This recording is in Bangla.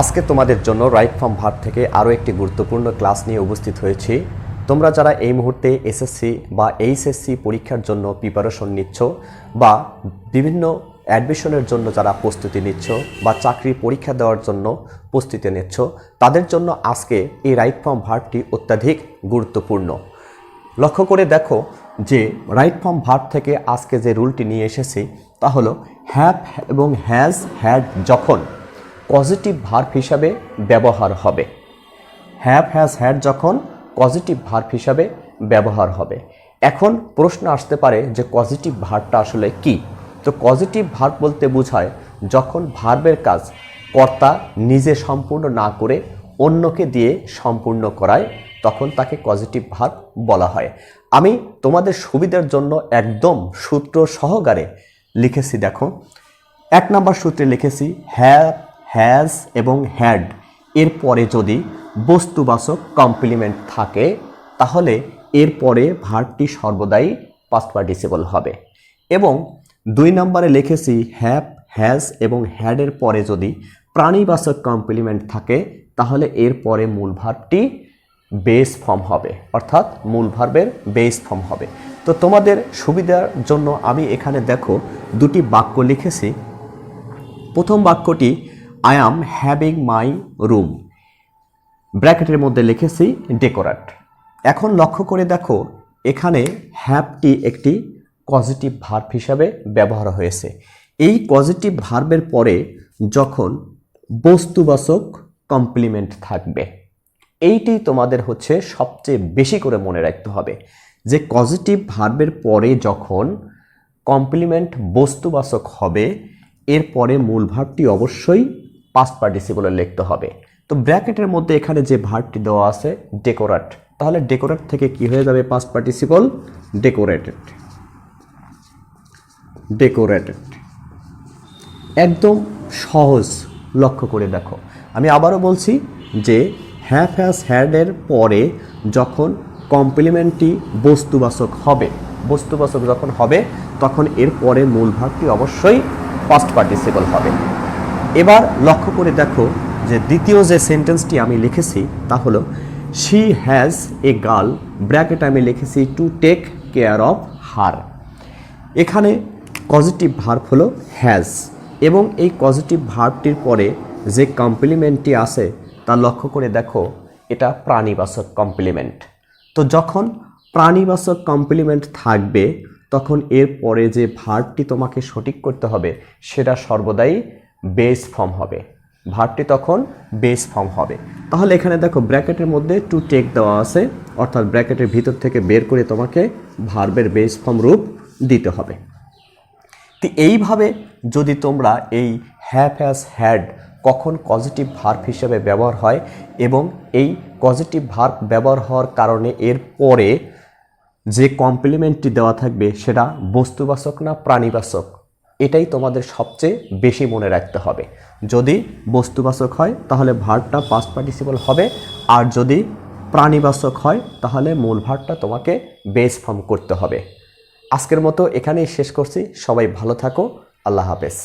আজকে তোমাদের জন্য রাইট ফর্ম ভার থেকে আরও একটি গুরুত্বপূর্ণ ক্লাস নিয়ে উপস্থিত হয়েছি। তোমরা যারা এই মুহূর্তে এসএসসি বা এইচএসসি পরীক্ষার জন্য প্রিপারেশন নিচ্ছ বা বিভিন্ন অ্যাডমিশনের জন্য যারা প্রস্তুতি নিচ্ছ বা চাকরি পরীক্ষা দেওয়ার জন্য প্রস্তুতি নিচ্ছ, তাদের জন্য আজকে এই রাইট ফর্ম ভার্বটি অত্যাধিক গুরুত্বপূর্ণ। লক্ষ্য করে দেখো যে রাইট ফর্ম ভার্ব থেকে আজকে যে রুলটি নিয়ে এসেছি তা হলো হ্যাভ এবং হ্যাজ হ্যাড যখন পজিটিভ ভার্ব হিসাবে ব্যবহার হবে। হ্যাভ হ্যাজ হ্যাড যখন পজিটিভ ভার্ব হিসাবে ব্যবহার হবে। এখন প্রশ্ন আসতে পারে যে পজিটিভ ভার্বটা আসলে কি? তো পজিটিভ ভার্ব বলতে বোঝায় যখন ভার্বের কাজ কর্তা নিজে সম্পূর্ণ না করে অন্যকে দিয়ে সম্পূর্ণ করায়, তখন তাকে পজিটিভ ভার্ব বলা হয়। আমি তোমাদের সুবিধার জন্য একদম সূত্র সহকারে লিখেছি, দেখো। এক নম্বর সূত্রে লিখেছি, হ্যাভ হ্যাজ এবং হ্যাড এর পরে যদি বস্তুবাচক কমপ্লিমেন্ট থাকে, তাহলে এর পরে ভার্বটি সর্বদাই পাস্ট পার্টিসিপল হবে। এবং দুই নম্বরে লিখেছি হ্যাভ হ্যাজ এবং হ্যাডের পরে যদি প্রাণীবাচক কমপ্লিমেন্ট থাকে, তাহলে এর পরে মূল ভার্বটি বেস ফর্ম হবে। অর্থাৎ মূল ভার্বের বেস ফর্ম হবে। তো তোমাদের সুবিধার জন্য আমি এখানে দেখো দুটি বাক্য লিখেছি। প্রথম বাক্যটি I am having my room ব্র্যাকেটের মধ্যে লিখেছি ডেকোরেট এখন লক্ষ্য করে দেখো, এখানে হ্যাভটি একটি পজিটিভ ভার্ব হিসাবে ব্যবহার হয়েছে। এই পজিটিভ ভার্বের পরে যখন বস্তুবাচক কমপ্লিমেন্ট থাকবে, এইটি তোমাদের হচ্ছে সবচেয়ে বেশি করে মনে রাখতে হবে যে পজিটিভ ভার্বের পরে যখন কমপ্লিমেন্ট বস্তুবাচক হবে, এরপরে মূল ভার্বটি অবশ্যই পাস্ট পার্টিসিপলে লিখতে হবে। তো ব্র্যাকেটের মধ্যে এখানে যে ভার্বটি দেওয়া আছে ডেকোরেট তাহলে ডেকোরেট থেকে কি হয়ে যাবে পাস্ট পার্টিসিপল ডেকোরেটেড ডেকোরেটেড একদম সহজ লক্ষ্য করে দেখো। আমি আবারও বলছি যে হ্যাভ হ্যাজ হ্যাডের পরে যখন কমপ্লিমেন্টটি বস্তুবাচক হবে, বস্তুবাচক যখন হবে, তখন এর পরে মূল ভাগটি অবশ্যই ফার্স্ট পার্টিসিপল হবে। এবার লক্ষ্য করে দেখো যে দ্বিতীয় যে সেন্টেন্সটি আমি লিখেছি তা হলো she has a girl bracket আমি লিখেছি to take care of her এখানে পজিটিভ ভার্ব হলো হ্যাজ এবং এই পজিটিভ ভার্বটির পরে যে কমপ্লিমেন্টটি আছে, তা লক্ষ্য করে দেখো, এটা প্রাণীবাচক কমপ্লিমেন্ট তো যখন প্রাণীবাচক কমপ্লিমেন্ট থাকবে, তখন এর পরে যে ভার্বটি তোমাকে সঠিক করতে হবে, সেটা সর্বদাই বেস ফর্ম হবে। ভার্বটি তখন বেস ফর্ম হবে। তাহলে এখানে দেখো ব্র্যাকেটের মধ্যে টু টেক দেওয়া আছে, অর্থাৎ ব্র্যাকেটের ভিতর থেকে বের করে তোমাকে ভার্বের বেস ফর্ম রূপ দিতে হবে। তো এইভাবে যদি তোমরা এই হ্যাভ হ্যাজ হ্যাড কখন পজিটিভ ভার্ব হিসেবে ব্যবহার হয় এবং এই পজিটিভ ভার্ব ব্যবহার হওয়ার কারণে এর পরে যে কমপ্লিমেন্টটি দেওয়া থাকবে সেটা বস্তুবাচক না প্রাণীবাচক? এটাই তোমাদের সবচেয়ে বেশি মনে রাখতে হবে। যদি বস্তুবাচক হয়, তাহলে ভারটা পাস্ট পার্টিসিপল হবে। আর যদি প্রাণীবাচক হয়, তাহলে মূল ভারটা তোমাকে বেস ফর্ম করতে হবে। আজকের মতো এখানেই শেষ করছি। সবাই ভালো থাকো। আল্লাহ হাফেজ।